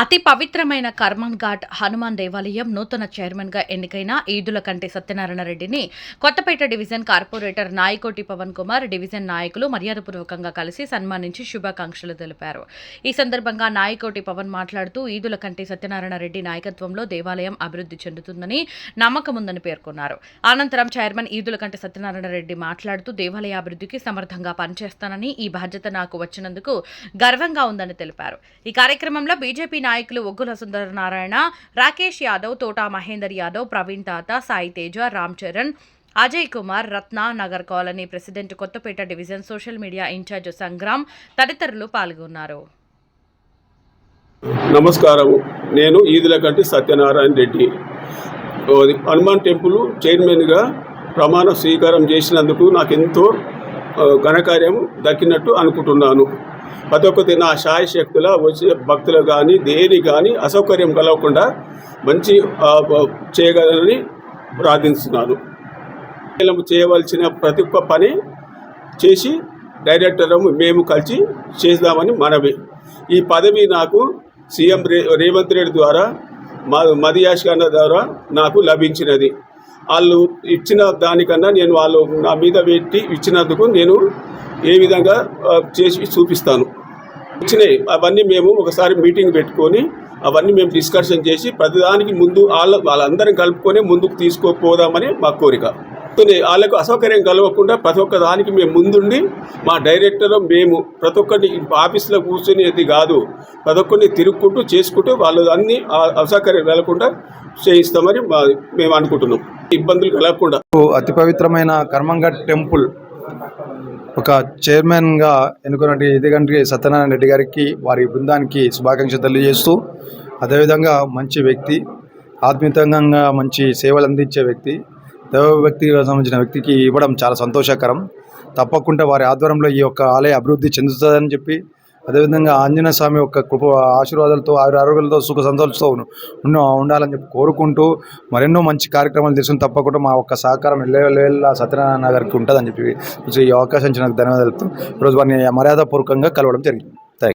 అతి పవిత్రమైన కర్మన్ ఘాట్ హనుమాన్ దేవాలయం నూతన చైర్మన్గా ఎన్నికైన ఈదుల కంటి సత్యనారాయణ రెడ్డిని Kothapet division corporator Nayakoti Pavan Kumar division నాయకులు మర్యాదపూర్వకంగా కలిసి సన్మానించి శుభాకాంక్షలు తెలిపారు. ఈ సందర్భంగా నాయకోటి పవన్ మాట్లాడుతూ ఈదుల కంటి సత్యనారాయణ రెడ్డి నాయకత్వంలో దేవాలయం అభివృద్ధి చెందుతుందని నమ్మకముందని పేర్కొన్నారు. అనంతరం చైర్మన్ ఈదుల కంటి సత్యనారాయణ రెడ్డి మాట్లాడుతూ దేవాలయ అభివృద్ధికి సమర్థంగా పనిచేస్తానని ఈ బాధ్యత నాకు వచ్చినందుకు గర్వంగా ఉందని తెలిపారు. ఈ కార్యక్రమంలో బీజేపీ నాయకులు ఒగ్గుల సుందరనారాయణ రాకేష్ యాదవ్ తోటా మహేందర్ యాదవ్ ప్రవీణ్ తాత Sai Teja Ram Charan Ajay Kumar Ratna Nagar colony president Kothapet division social media in-charge Sangram తదితరులు పాల్గొన్నారు. నమస్కారం. నేను ఈదులకంటి సత్యనారాయణ రెడ్డి. హనుమాన్ టెంపుల్ చైర్మన్గా ప్రమాణ స్వీకారం చేసినందుకు నాకు ఎంతో ఘనకార్యం దక్కినట్టు అనుకుంటున్నాను. ప్రతి నా శాయ శక్తుల వచ్చే భక్తులు కానీ దేని కానీ అసౌకర్యం కలగకుండా మంచి చేయగలని ప్రార్థిస్తున్నాను. చేయవలసిన ప్రతి ఒక్క పని చేసి డైరెక్టర్ మేము కలిసి చేద్దామని మనవి. ఈ పదవి నాకు సీఎం రే రేవంత్ రెడ్డి ద్వారా మా మదియాష్ ఖాన్ ద్వారా నాకు లభించినది. వాళ్ళు ఇచ్చిన దానికన్నా నేను వాళ్ళు నా మీద పెట్టి ఇచ్చినందుకు నేను ఏ విధంగా చేసి చూపిస్తాను. ఇచ్చినాయి అవన్నీ మేము ఒకసారి మీటింగ్ పెట్టుకొని అవన్నీ మేము డిస్కషన్ చేసి ప్రతిదానికి ముందు వాళ్ళ వాళ్ళందరం కలుపుకొని ముందుకు తీసుకోపోదామని మా కోరిక. కొన్ని వాళ్ళకు అసౌకర్యం కలగకుండా ప్రతి ఒక్క దానికి మేము ముందుండి మా డైరెక్టర్ మేము ప్రతి ఒక్కరిని ఆఫీస్లో కూర్చునేది కాదు. ప్రతి ఒక్కరిని తిరుగుకుంటూ చేసుకుంటూ వాళ్ళు అన్ని అసౌకర్యం కలగకుండా చేయిస్తామని మా మేము అనుకుంటున్నాం. ఇబ్బందులు కలగకుండా. అతి పవిత్రమైన కర్మంఘట్ టెంపుల్ ఒక చైర్మన్గా ఎన్నుకున్నటువంటి ఇదిగంటి సత్యనారాయణ రెడ్డి గారికి వారి బృందానికి శుభాకాంక్షలు తెలియజేస్తూ అదేవిధంగా మంచి వ్యక్తి ఆత్మీయంగా మంచి సేవలు అందించే వ్యక్తి దైవ వ్యక్తికి సంబంధించిన వ్యక్తికి ఇవ్వడం చాలా సంతోషకరం. తప్పకుండా వారి ఆధ్వర్యంలో ఈ యొక్క ఆలయ అభివృద్ధి చెందుతుందని చెప్పి అదేవిధంగా ఆంజనేయ స్వామి యొక్క కృప ఆశీర్వాదాలతో ఆవిరి ఆరోగ్యాలతో సుఖ సంతోషాలతో ఉన్న ఉండాలని చెప్పి కోరుకుంటూ మరెన్నో మంచి కార్యక్రమాలు తీసుకుని తప్పకుండా మా ఒక్క సహకారం ఎల్లవేళ్ళ సత్యనారాయణ గారికి ఉంటుందని చెప్పి ఈ అవకాశం ఇచ్చిన ధన్యవాదాలు ఈరోజు వారిని మర్యాదపూర్వకంగా కలవడం జరిగింది.